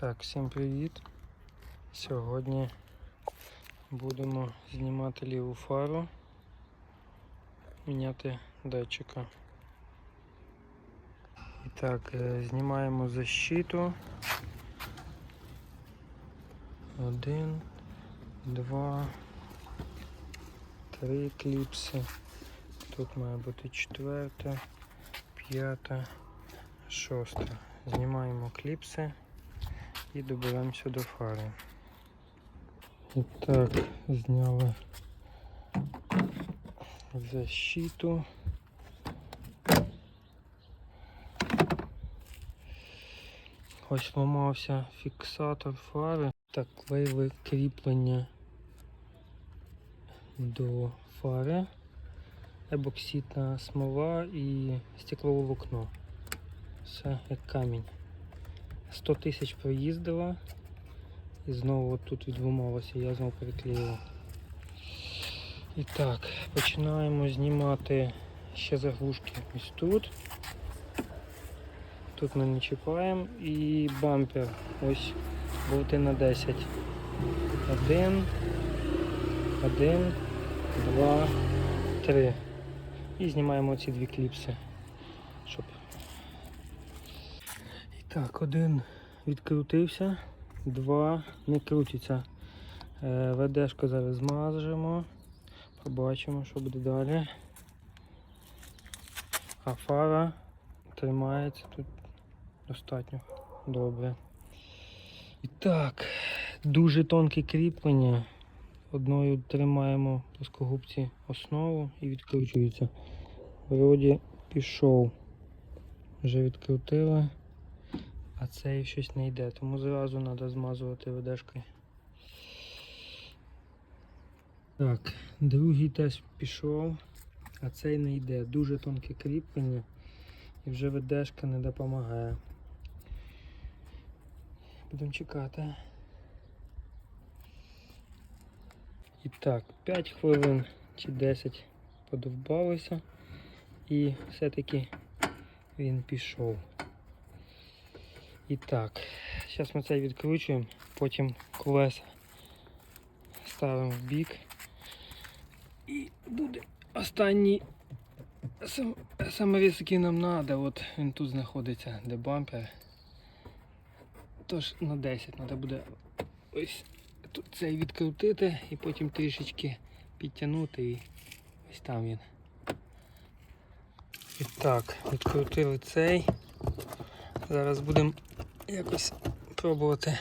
Так, всім привіт. Сьогодні будемо знімати ліву фару, міняти датчика. І так, е, знімаємо защиту. Один, два, три кліпси. Тут має бути четверта, п'ята, шоста. Знімаємо кліпси і доберемося до фари. І так, зняли защиту. Ось ламався фіксатор фари. Так, клеїли кріплення до фари, ебокситна смола і стекловолокно. Все як камінь. 100 тисяч проїздила і знову тут відломалося, я знову переклеїв. І так, починаємо знімати ще заглушки ось тут. Тут ми не чіпаємо і бампер. Ось болти на 10. Один, один, два, три. І знімаємо ці дві кліпси, щоб так, один відкрутився, два не крутиться. Е, ВДшку зараз змажемо, побачимо, що буде далі. А фара тримається тут достатньо добре. І так, дуже тонке кріплення. Одною тримаємо плоскогубці основу і відкручується. Вроді пішов. Вже відкрутили а цей щось не йде, тому зразу треба змазувати ведешкою. Так, другий теж пішов, а цей не йде. Дуже тонке кріплення і вже ведешка не допомагає. Будемо чекати. І так, 5 хвилин чи 10 подовбалися і все-таки він пішов. І так, зараз ми це відкручуємо, потім колеса ставимо в бік. І буде останній сам, саморіз, який нам треба. От він тут знаходиться, де бампер. Тож на 10 треба буде ось тут цей відкрутити і потім трішечки підтягнути і ось там він. І так, відкрутили цей. Зараз будемо якось пробувати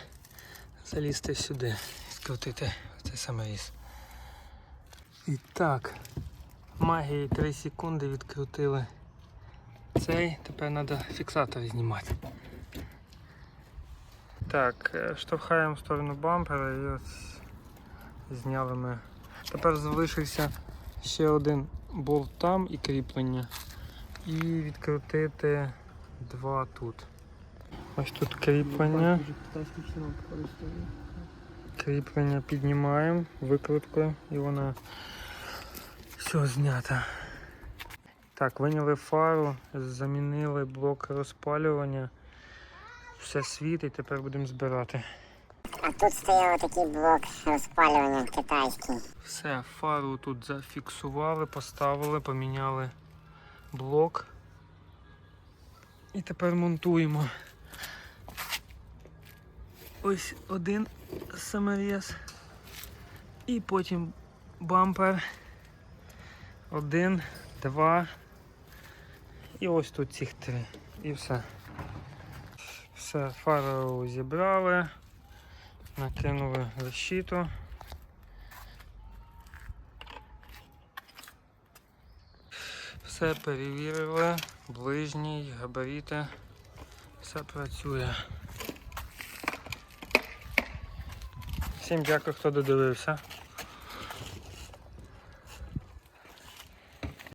залізти сюди, скрутити цей саморіз. І так, магії 3 секунди відкрутили цей, тепер треба фіксатор знімати. Так, е, штовхаємо в сторону бампера і ось зняли ми. Тепер залишився ще один болт там і кріплення. І відкрутити два тут. Ось тут кріплення. Кріплення піднімаємо викруткою і вона все знята. Так, виняли фару, замінили блок розпалювання. Все світить, тепер будемо збирати. А тут стояв такий блок розпалювання китайський. Все, фару тут зафіксували, поставили, поміняли блок. І тепер монтуємо. Ось один саморіз. І потім бампер. Один, два. І ось тут цих три. І все. Все, фару зібрали, накинули защиту. Все перевірили, ближній, габаріти, все працює. Всім дякую, хто додивився.